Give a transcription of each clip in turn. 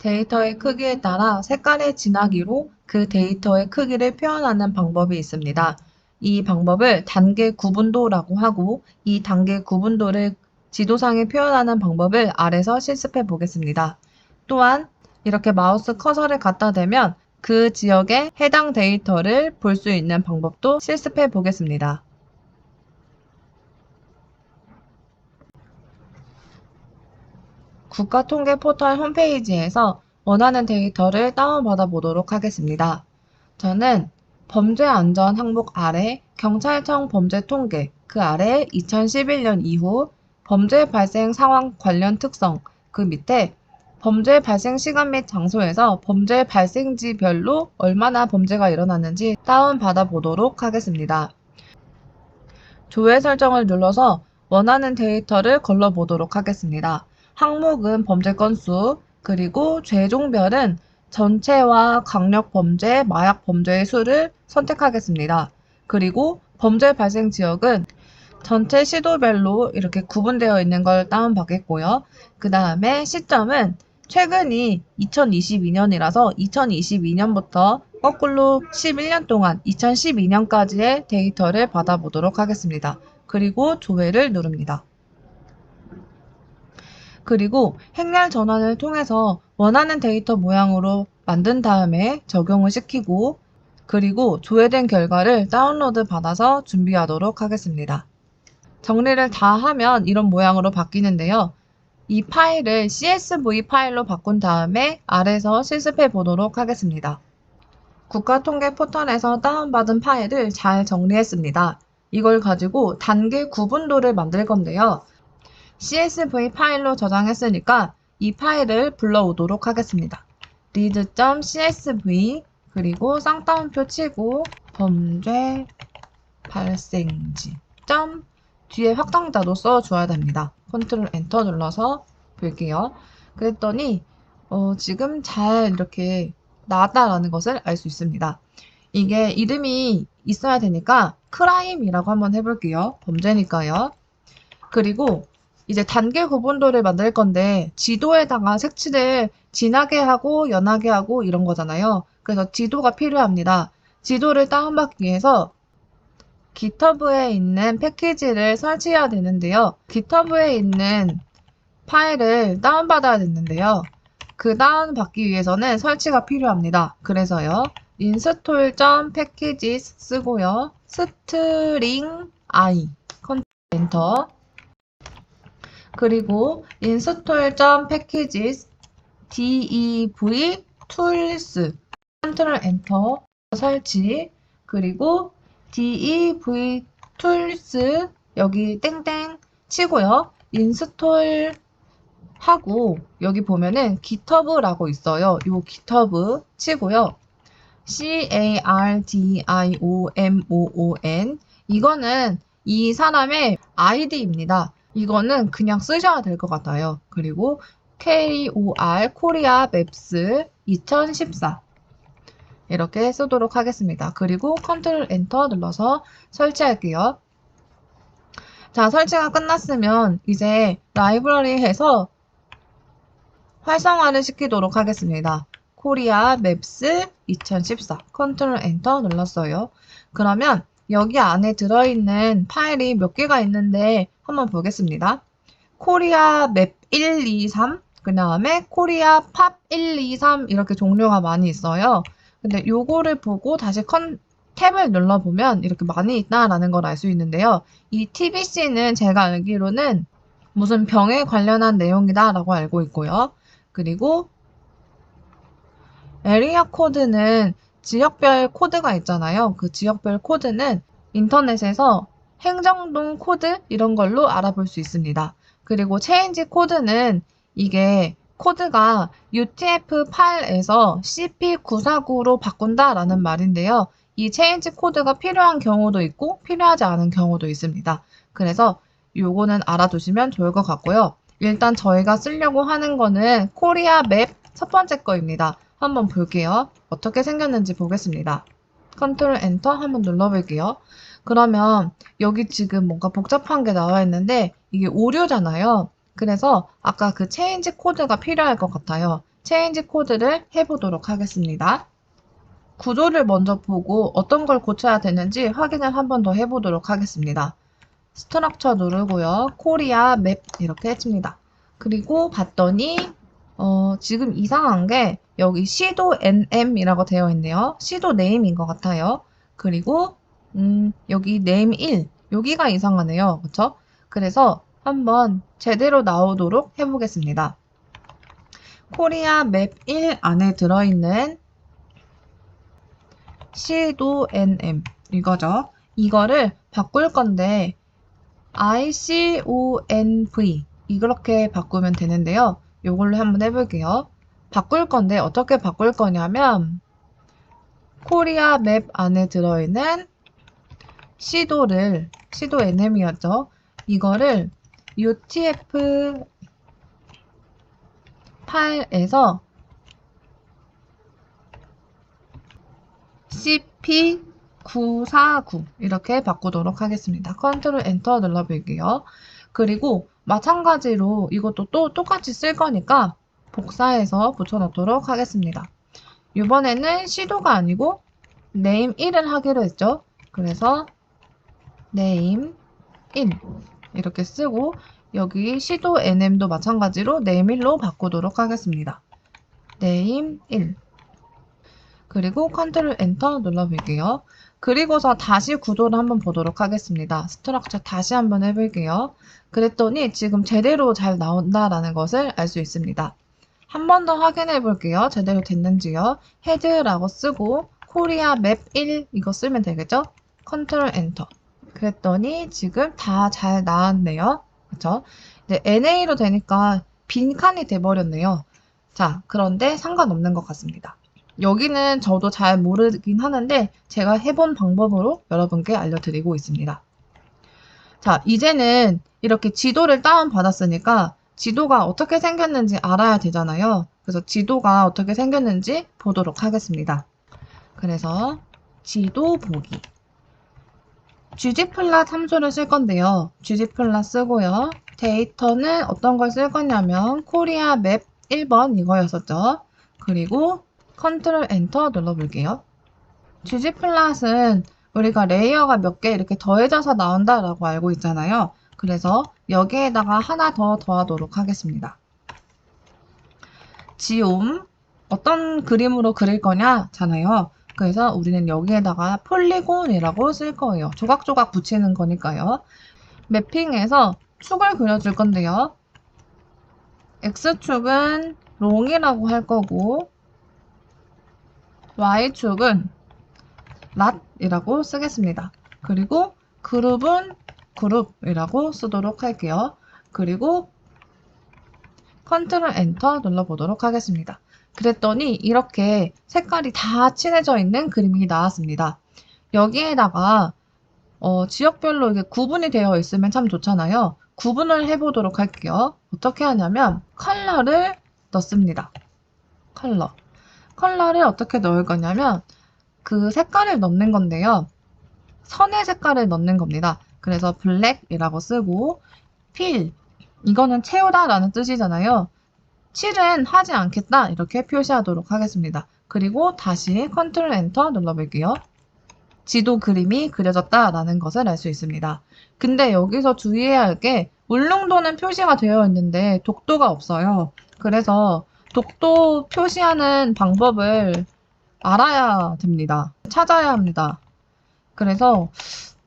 데이터의 크기에 따라 색깔의 진하기로 그 데이터의 크기를 표현하는 방법이 있습니다. 이 방법을 단계 구분도라고 하고 이 단계 구분도를 지도상에 표현하는 방법을 아래서 실습해 보겠습니다. 또한 이렇게 마우스 커서를 갖다 대면 그 지역의 해당 데이터를 볼 수 있는 방법도 실습해 보겠습니다. 국가통계 포털 홈페이지에서 원하는 데이터를 다운받아 보도록 하겠습니다. 저는 범죄 안전 항목 아래 경찰청 범죄 통계 그 아래 2011년 이후 범죄 발생 상황 관련 특성 그 밑에 범죄 발생 시간 및 장소에서 범죄 발생지별로 얼마나 범죄가 일어났는지 다운받아 보도록 하겠습니다. 조회 설정을 눌러서 원하는 데이터를 걸러 보도록 하겠습니다. 항목은 범죄 건수, 그리고 죄종별은 전체와 강력 범죄, 마약 범죄의 수를 선택하겠습니다. 그리고 범죄 발생 지역은 전체 시도별로 이렇게 구분되어 있는 걸 다운받겠고요. 그 다음에 시점은 최근이 2022년이라서 2022년부터 거꾸로 11년 동안 2012년까지의 데이터를 받아보도록 하겠습니다. 그리고 조회를 누릅니다. 그리고 행렬 전환을 통해서 원하는 데이터 모양으로 만든 다음에 적용을 시키고 그리고 조회된 결과를 다운로드 받아서 준비하도록 하겠습니다. 정리를 다 하면 이런 모양으로 바뀌는데요. 이 파일을 CSV 파일로 바꾼 다음에 아래서 실습해 보도록 하겠습니다. 국가통계 포털에서 다운받은 파일을 잘 정리했습니다. 이걸 가지고 단계 구분도를 만들 건데요. CSV 파일로 저장했으니까 이 파일을 불러오도록 하겠습니다. read.csv 그리고 쌍따옴표 치고 범죄 발생지 점 뒤에 확장자도 써줘야 됩니다. 컨트롤 엔터 눌러서 볼게요. 그랬더니 어, 지금 잘 이렇게 나왔다라는 것을 알 수 있습니다. 이게 이름이 있어야 되니까 크라임이라고 한번 해볼게요. 범죄니까요. 그리고 이제 단계 구분도를 만들 건데 지도에다가 색칠을 진하게 하고 연하게 하고 이런 거잖아요. 그래서 지도가 필요합니다. 지도를 다운받기 위해서 GitHub에 있는 패키지를 설치해야 되는데요. GitHub에 있는 파일을 다운받아야 되는데요. 그 다운받기 위해서는 설치가 필요합니다. 그래서요. install.packages 쓰고요. string i 엔터 그리고 install.packages dev tools 컨트롤 엔터 설치 그리고 dev tools 여기 땡땡 치고요. 인스톨 하고 여기 보면은 GitHub라고 있어요. 요 GitHub 치고요. C A R D I O M O O N 이거는 이 사람의 아이디입니다. 이거는 그냥 쓰셔야 될 것 같아요. 그리고 KOR 코리아 맵스 2014 이렇게 쓰도록 하겠습니다. 그리고 컨트롤 엔터 눌러서 설치할게요. 자, 설치가 끝났으면 이제 라이브러리에서 활성화를 시키도록 하겠습니다. 코리아 맵스 2014 컨트롤 엔터 눌렀어요. 그러면 여기 안에 들어있는 파일이 몇 개가 있는데 한번 보겠습니다. 코리아 맵 1, 2, 3, 그 다음에 코리아 팝 1, 2, 3 이렇게 종류가 많이 있어요. 근데 요거를 보고 다시 컨, 탭을 눌러보면 이렇게 많이 있다라는 걸 알 수 있는데요. 이 TBC는 제가 알기로는 무슨 병에 관련한 내용이다라고 알고 있고요. 그리고 에리아 코드는 지역별 코드가 있잖아요. 그 지역별 코드는 인터넷에서 행정동 코드 이런 걸로 알아볼 수 있습니다. 그리고 체인지 코드는 이게 코드가 UTF-8에서 CP949로 바꾼다라는 말인데요. 이 체인지 코드가 필요한 경우도 있고 필요하지 않은 경우도 있습니다. 그래서 요거는 알아두시면 좋을 것 같고요. 일단 저희가 쓰려고 하는 거는 코리아 맵 첫 번째 거입니다. 한번 볼게요. 어떻게 생겼는지 보겠습니다. 컨트롤 엔터 한번 눌러볼게요. 그러면 여기 지금 뭔가 복잡한 게 나와 있는데 이게 오류잖아요. 그래서 아까 그 체인지 코드가 필요할 것 같아요. 체인지 코드를 해보도록 하겠습니다. 구조를 먼저 보고 어떤 걸 고쳐야 되는지 확인을 한 번 더 해보도록 하겠습니다. 스트럭처 누르고요. 코리아 맵 이렇게 해줍니다. 그리고 봤더니 어, 지금 이상한 게 여기 시도 NM이라고 되어 있네요. 시도 네임인 것 같아요. 그리고 음, 여기 네임 1 여기가 이상하네요. 그쵸? 그래서 한번 제대로 나오도록 해보겠습니다. 코리아 맵 1 안에 들어있는 시도 NM 이거죠. 이거를 바꿀 건데 ICONV 이렇게 바꾸면 되는데요. 이걸로 한번 해볼게요. 바꿀 건데 어떻게 바꿀 거냐면 코리아 맵 안에 들어있는 시도를 시도 NM이었죠. 이거를 UTF 8에서 CP949 이렇게 바꾸도록 하겠습니다. 컨트롤 엔터 눌러볼게요. 그리고 마찬가지로 이것도 또 똑같이 쓸 거니까 복사해서 붙여놓도록 하겠습니다. 이번에는 시도가 아니고 name 1을 하기로 했죠. 그래서 name 1 이렇게 쓰고 여기 시도 nm도 마찬가지로 name 1로 바꾸도록 하겠습니다. name 1 그리고 컨트롤 엔터 눌러볼게요. 그리고서 다시 구도를 한번 보도록 하겠습니다. 스트럭처 다시 한번 해볼게요. 그랬더니 지금 제대로 잘 나온다라는 것을 알 수 있습니다. 한 번 더 확인해 볼게요. 제대로 됐는지요. 헤드라고 쓰고 코리아 맵 1 이거 쓰면 되겠죠? 컨트롤 엔터. 그랬더니 지금 다 잘 나왔네요. 그쵸? 이제 NA로 되니까 빈 칸이 돼버렸네요. 자, 그런데 상관없는 것 같습니다. 여기는 저도 잘 모르긴 하는데 제가 해본 방법으로 여러분께 알려드리고 있습니다. 자, 이제는 이렇게 지도를 다운받았으니까 지도가 어떻게 생겼는지 알아야 되잖아요. 그래서 지도가 어떻게 생겼는지 보도록 하겠습니다. 그래서 지도 보기. Ggplot 함수를 쓸 건데요. ggplot 쓰고요. 데이터는 어떤 걸 쓸 거냐면 코리아 맵 1번 이거였었죠. 그리고 컨트롤 엔터 눌러볼게요. ggplot은 우리가 레이어가 몇 개 이렇게 더해져서 나온다라고 알고 있잖아요. 그래서 여기에다가 하나 더 더하도록 하겠습니다. 지옴 어떤 그림으로 그릴 거냐잖아요. 그래서 우리는 여기에다가 폴리곤이라고 쓸 거예요. 조각조각 붙이는 거니까요. 매핑에서 축을 그려줄 건데요. X축은 롱이라고 할 거고 Y축은 lat이라고 쓰겠습니다. 그리고 그룹은 그룹이라고 쓰도록 할게요. 그리고 컨트롤 엔터 눌러보도록 하겠습니다. 그랬더니 이렇게 색깔이 다 칠해져 있는 그림이 나왔습니다. 여기에다가 어, 지역별로 이게 구분이 되어 있으면 참 좋잖아요. 구분을 해보도록 할게요. 어떻게 하냐면 컬러를 넣습니다. 컬러. 컬러를 어떻게 넣을 거냐면 그 색깔을 넣는 건데요. 선의 색깔을 넣는 겁니다. 그래서 블랙이라고 쓰고 필 이거는 채우다 라는 뜻이잖아요. 칠은 하지 않겠다 이렇게 표시하도록 하겠습니다. 그리고 다시 컨트롤 엔터 눌러볼게요. 지도 그림이 그려졌다 라는 것을 알 수 있습니다. 근데 여기서 주의해야 할 게 울릉도는 표시가 되어 있는데 독도가 없어요. 그래서 독도 표시하는 방법을 알아야 됩니다. 찾아야 합니다. 그래서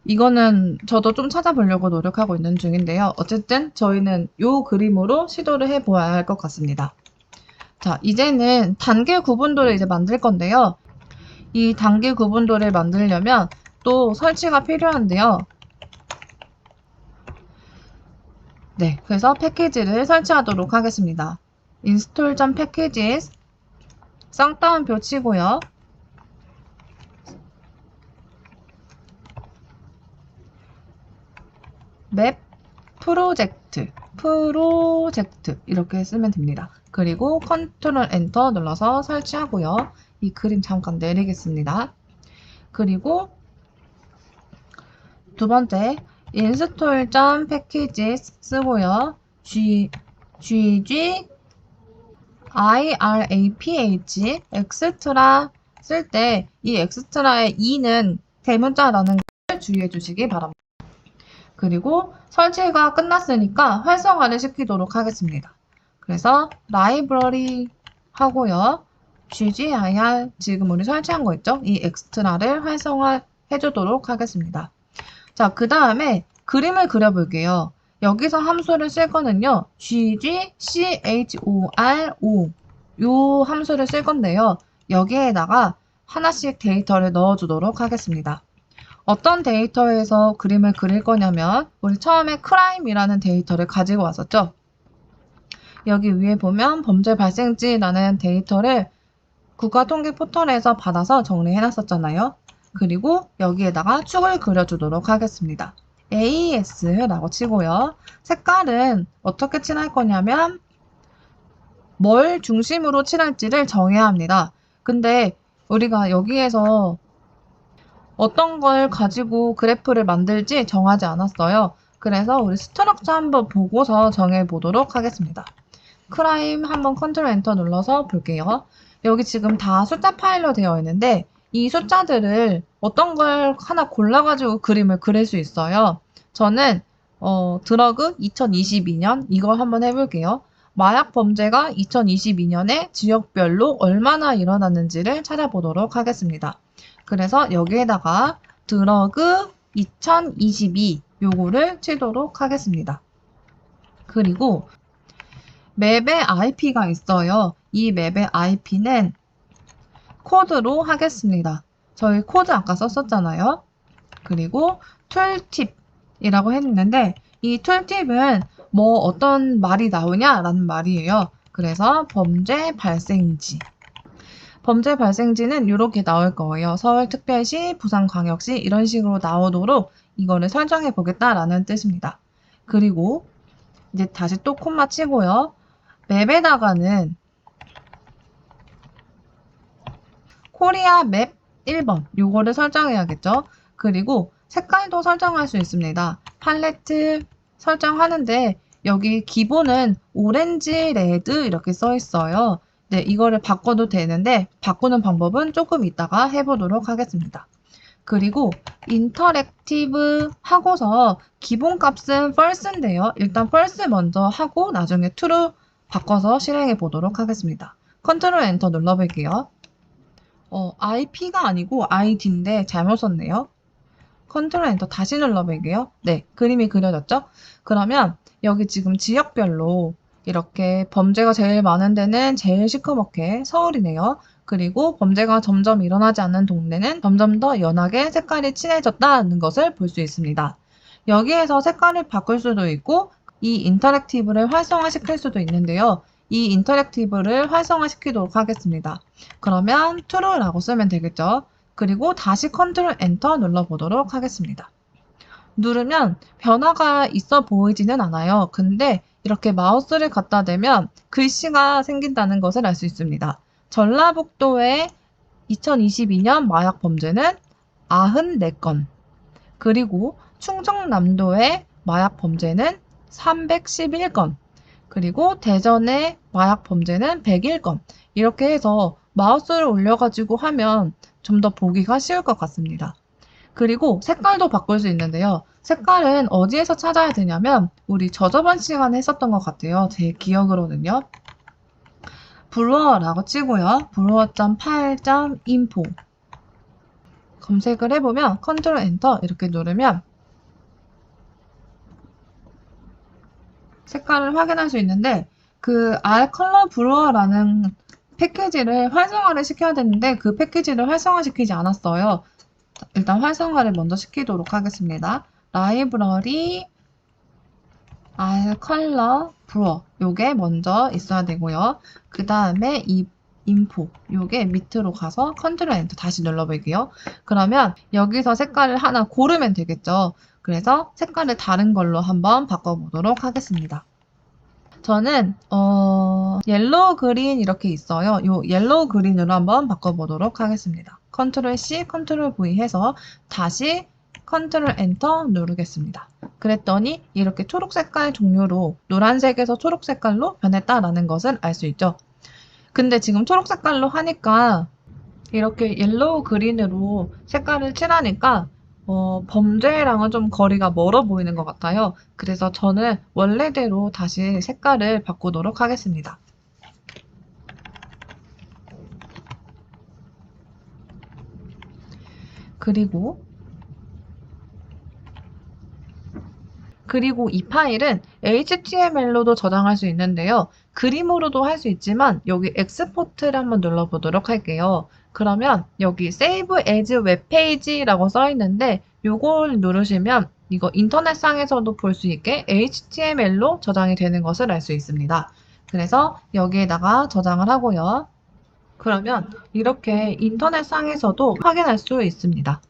이거는 저도 좀 찾아보려고 노력하고 있는 중인데요. 어쨌든 저희는 이 그림으로 시도를 해보아야 할 것 같습니다. 자, 이제는 단계 구분도를 이제 만들 건데요. 이 단계 구분도를 만들려면 또 설치가 필요한데요. 네, 그래서 패키지를 설치하도록 하겠습니다. install.packages 쌍따옴표 치고요. 맵 프로젝트 프로젝트 이렇게 쓰면 됩니다. 그리고 컨트롤 엔터 눌러서 설치하고요. 이 그림 잠깐 내리겠습니다. 그리고 두 번째 install.packages 쓰고요. g gg IRAPH, 엑스트라 쓸 때 이 엑스트라의 E는 대문자라는 걸 주의해 주시기 바랍니다. 그리고 설치가 끝났으니까 활성화를 시키도록 하겠습니다. 그래서 라이브러리 하고요. ggir 지금 우리 설치한 거 있죠? 이 엑스트라를 활성화해 주도록 하겠습니다. 자, 그 다음에 그림을 그려볼게요. 여기서 함수를 쓸 거는요. ggchoro 요 함수를 쓸 건데요. 여기에다가 하나씩 데이터를 넣어주도록 하겠습니다. 어떤 데이터에서 그림을 그릴 거냐면 우리 처음에 crime이라는 데이터를 가지고 왔었죠. 여기 위에 보면 범죄 발생지라는 데이터를 국가통계 포털에서 받아서 정리해 놨었잖아요. 그리고 여기에다가 축을 그려주도록 하겠습니다. AS라고 치고요. 색깔은 어떻게 칠할 거냐면 뭘 중심으로 칠할지를 정해야 합니다. 근데 우리가 여기에서 어떤 걸 가지고 그래프를 만들지 정하지 않았어요. 그래서 우리 스트럭처 한번 보고서 정해 보도록 하겠습니다. 크라임 한번 컨트롤 엔터 눌러서 볼게요. 여기 지금 다 숫자 파일로 되어 있는데 이 숫자들을 어떤 걸 하나 골라가지고 그림을 그릴 수 있어요. 저는 어, 드러그 2022년 이걸 한번 해볼게요. 마약 범죄가 2022년에 지역별로 얼마나 일어났는지를 찾아보도록 하겠습니다. 그래서 여기에다가 드러그 2022 요거를 치도록 하겠습니다. 그리고 맵의 IP가 있어요. 이 맵의 IP는 코드로 하겠습니다. 저희 코드 아까 썼었잖아요. 그리고 툴팁이라고 했는데 이 툴팁은 뭐 어떤 말이 나오냐라는 말이에요. 그래서 범죄 발생지. 범죄 발생지는 이렇게 나올 거예요. 서울특별시, 부산광역시 이런 식으로 나오도록 이거를 설정해 보겠다라는 뜻입니다. 그리고 이제 다시 또 콤마 치고요. 맵에다가는 코리아 맵 1번 요거를 설정해야겠죠. 그리고 색깔도 설정할 수 있습니다. 팔레트 설정하는데 여기 기본은 오렌지, 레드 이렇게 써 있어요. 네, 이거를 바꿔도 되는데 바꾸는 방법은 조금 이따가 해보도록 하겠습니다. 그리고 인터랙티브 하고서 기본값은 false인데요. 일단 false 먼저 하고 나중에 true 바꿔서 실행해 보도록 하겠습니다. 컨트롤 엔터 눌러볼게요. 어, IP가 아니고 ID인데 잘못 썼네요. 컨트롤 엔터 다시 눌러볼게요. 네, 그림이 그려졌죠? 그러면 여기 지금 지역별로 이렇게 범죄가 제일 많은 데는 제일 시커멓게 서울이네요. 그리고 범죄가 점점 일어나지 않는 동네는 점점 더 연하게 색깔이 진해졌다는 것을 볼 수 있습니다. 여기에서 색깔을 바꿀 수도 있고 이 인터랙티브를 활성화시킬 수도 있는데요. 이 인터랙티브를 활성화시키도록 하겠습니다. 그러면 true라고 쓰면 되겠죠. 그리고 다시 컨트롤 엔터 눌러보도록 하겠습니다. 누르면 변화가 있어 보이지는 않아요. 근데 이렇게 마우스를 갖다 대면 글씨가 생긴다는 것을 알 수 있습니다. 전라북도의 2022년 마약 범죄는 94건. 그리고 충청남도의 마약 범죄는 311건. 그리고 대전의 마약 범죄는 101건. 이렇게 해서 마우스를 올려가지고 하면 좀 더 보기가 쉬울 것 같습니다. 그리고 색깔도 바꿀 수 있는데요. 색깔은 어디에서 찾아야 되냐면 우리 저저번 시간에 했었던 것 같아요. 제 기억으로는요. 블루어라고 치고요. 블루어.8.info 검색을 해보면 컨트롤 엔터 이렇게 누르면 색깔을 확인할 수 있는데 그 R 컬러 블루어라는 패키지를 활성화를 시켜야 되는데 그 패키지를 활성화시키지 않았어요. 일단 활성화를 먼저 시키도록 하겠습니다. 라이브러리 R 컬러 브루어 요게 먼저 있어야 되고요. 그 다음에 이 인포 요게 밑으로 가서 컨트롤 엔터 다시 눌러볼게요. 그러면 여기서 색깔을 하나 고르면 되겠죠. 그래서 색깔을 다른 걸로 한번 바꿔보도록 하겠습니다. 저는 어, 옐로우 그린 이렇게 있어요. 요 옐로우 그린으로 한번 바꿔보도록 하겠습니다. 컨트롤 C, 컨트롤 V 해서 다시 컨트롤 엔터 누르겠습니다. 그랬더니 이렇게 초록 색깔 종류로 노란색에서 초록 색깔로 변했다라는 것을 알 수 있죠. 근데 지금 초록 색깔로 하니까 이렇게 옐로우 그린으로 색깔을 칠하니까 어, 범죄랑은 좀 거리가 멀어 보이는 것 같아요. 그래서 저는 원래대로 다시 색깔을 바꾸도록 하겠습니다. 그리고 그리고 이 파일은 HTML로도 저장할 수 있는데요. 그림으로도 할 수 있지만 여기 엑스포트를 한번 눌러보도록 할게요. 그러면 여기 Save as 웹페이지라고 써 있는데 요걸 누르시면 이거 인터넷상에서도 볼 수 있게 HTML로 저장이 되는 것을 알 수 있습니다. 그래서 여기에다가 저장을 하고요. 그러면 이렇게 인터넷상에서도 확인할 수 있습니다.